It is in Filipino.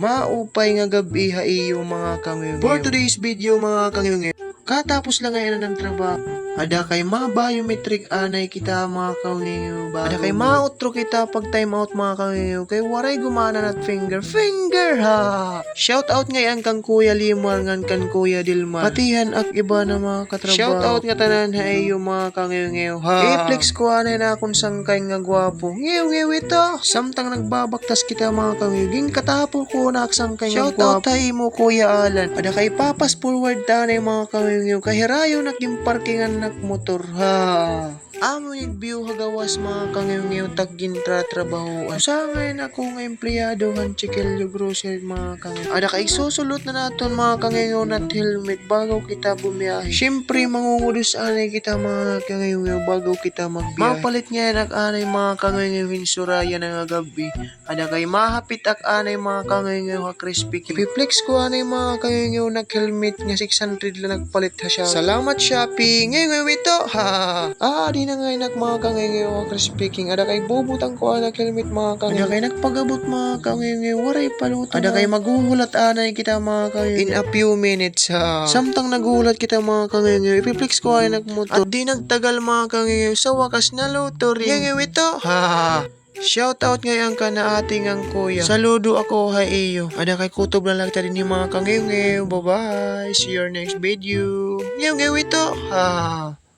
Maupay nga gabi ha iyo mga kangyo. For today's video mga kangyo Katapos lang ngayon ng trabaho. Ada kay ma biometric anay kita mga kangyo. Ada kay mautro kita pag time out mga kangyo. Kay waray gumana nat finger. Finger ha! Shout out ngayon kang Kuya Limar ngan kan Kuya Dilmar. Patihan ak iba na mga katrabaho. Shout out nga tanan ha iyo mga kangyo ha. I-flex ko anay na akong sangkay nga gwapo. Ngew ngew ito. Samtang nagbabaktas kita mga kangyo. Ging katapo ko na ak sangkay nga Shout gwapo. Shout out tayo mo Kuya Alan. Ada kay papas forward tanay mga kangyo. Kahirayo nak yung parkingan nak motor ha. Amo yung view hagawas mga kangyaw tag gintra trabahoan. Sa ngayon ako nga empleyado han chikelyo grocery mga kangyaw. Ada kay susulot na naton mga kangyaw nat helmet bago kita bumiyahe. Siyempre mangungulos anay kita mga kangyaw bago kita magbiyahe. Mapalit nga yan ak anay mga kangyaw insuraya na nga gabi. Ada kay mahapit ak anay mga kangyaw ha crispy. Ipiplex ko anay mga kangyaw nag helmet nga 600 lang ha siya. Salamat Shopee. Ngayon ito ha. Ah, di na nga inak mga kangyaw ha crispy king. Ada kay bubutang ko anak helmet mga kangyaw. Ada kay nagpagabot mga kangyaw waray paluto. Ada kay maghuhulat anay kita mga kangyaw in a few minutes ha. Samtang naghuhulat kita mga kangyaw ipiplex ko anak mo to. At di nagtagal mga kangyaw sa wakas na luto rin. Ngayon ito ha. Shout out ngayon ka na ating ang kuya. Saludo ako ha iyo. Ada kay kutob lang lang din yung mga kangiw Bye bye. See you next video. Ngayon ngayon ito. Ha.